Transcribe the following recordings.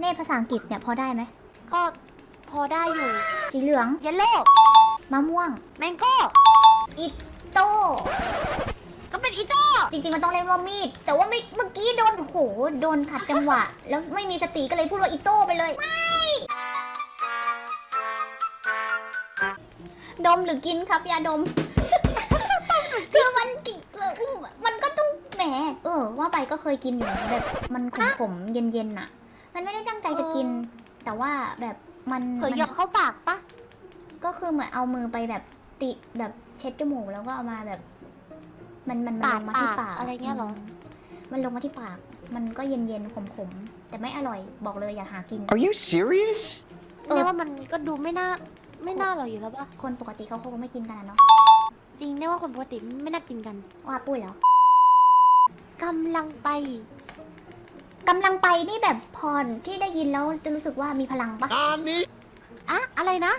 เน่ภาษาอังกฤษเนี่ยพอได้ไหมก็พอได้อยู่ สีเหลืองเยลโล่มะม่วง แมงโก้อิโต้ก็เป็นอีโต้จริงๆมันต้องเล่นว่ามีด แต่ว่าไม่เมื่อกี้โดนโอ้โหโดนขัดจังหวะ แล้วไม่มีสติก็เลยพูดว่าอิโต้ไปเลยไม่ดมหรือกินครับยาดมคือมันกินมันก็ต้องแหมเออ ว่าไปก็เคยกินอยู่นะแบบมันขมๆเย็นๆน่ะ มันไม่ได้ตั้งใจจะกิน แต่ว่าแบบมันเผยมันเหยาะเข้าปากปะก็คือเหมือนเอามือไปแบบติแบบเช็ดจมูกแล้วก็เอามาแบบ มันมันมันปาลดงมาปาที่กปากอะไรเงี้ยเหรอมมันลงมาที่ปาก มันก็เย็นเย็นๆขมขมๆ แต่ไม่อร่อยบอกเลยอย่าหากิน Are you serious? เออ เนี่ยว่ามันก็ดูไม่น่าไม่น่าอร่อยอยู่แล้วปะคนปกติเขาคงไม่กินกันอะเนาะจริงเนี่ยว่าคนปกติไม่น่ากินกันว่าปุ้ยเหรอกำลังไป กำลังไปนี่แบบพรที่ได้ยินแล้วจะรู้สึกว่ามีพลังปะอะอะไรนะ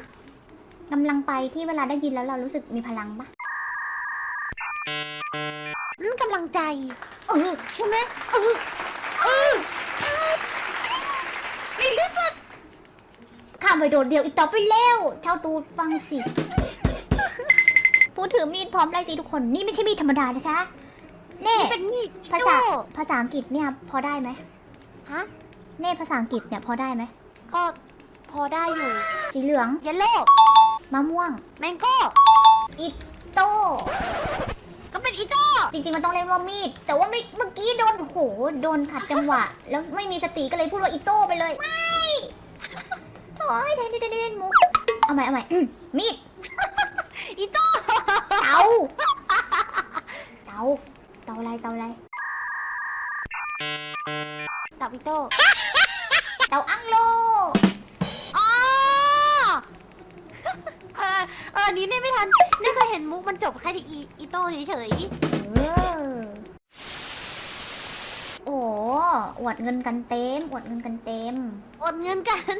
กำลังไปที่เวลาได้ยินแล้วเรารู้สึกมีพลังปะนั่นกำลังใจ เออใช่ไหมเออเออในที่สุดข้ามไปโดดเดียวอีกต่อไปเร็วเช่าตูฟังสิ ผู้ถือมีดพร้อมไล่ตีทุกคน นี่ไม่ใช่มีดธรรมดานะคะ เน่นี่เป็นมีดภาษาภาษาอังกฤษเนี่ยพอได้ไหมฮะเน่ภาษาอังกฤษเนี่ยพอได้ไหมก็พอได้อยู่ สีเหลืองเยลโล่มะม่วง แมงโก้อิโต้ก็เป็นอีโต้จริงๆมันต้องเล่นว่ามีด แต่ว่าไม่เมื่อกี้โดนโอ้โหโดนขัดจังหวะ แล้วไม่มีสติก็เลยพูดว่าอิโต้ไปเลย ไม่โอ้ยแทนที่จะได้เล่นมุก เอาใหม่เอาใหม่อืมมีด อีโต้ เตา เตา เตา อะไรเตาอะไรตับอีโต้เตาอังโลอ๋อเออเอออันนี้เนี่ยไม่ทันนี่เคยเห็นมุกมันจบแค่ที่อีอีโต้เฉยเออโอ้อวดเงินกันเต็มอวดเงินกันเต็มๆอดเงินกัน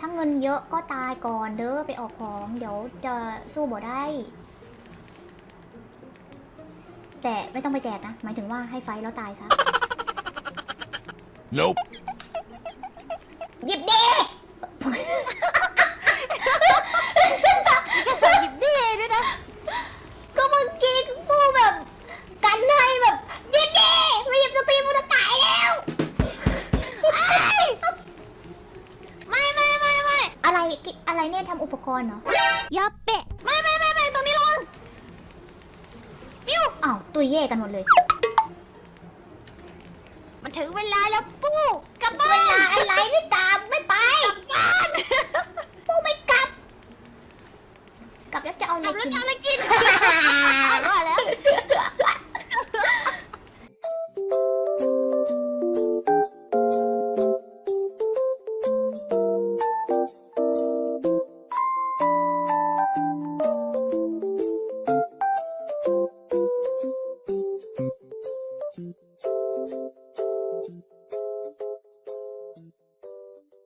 ถ้าเงินเยอะก็ตายก่อนเด้อไปออกของ เดี๋ยวจะสู้บ่ได้ แต่ไม่ต้องไปแจกนะ หมายถึงว่าให้ไฟท์แล้วตายซะ Nope. หยิบเด้จะใส่หยิบได้ด้วยนะ ก็เมื่อกี้กูแบบกันให้แบบหยิบเด้ไม่หยิบสตรีมกูจะตายแล้วไม่ไม่ไม่ไม่อะไรอะไรเนี่ยทำอุปกรณ์เหรอยับเปะไม่ ตุยเย่กันหมดเลย มันถึงเวลาแล้วปู้กลับบ้านเวลาอะไรไม่ตามไม่ไปกลับบ้านปู้ไม่กลับ กลับแล้วจะเอาอะไรกลับแล้วกิน จะเอาอะไรกิน ว่าแล้ว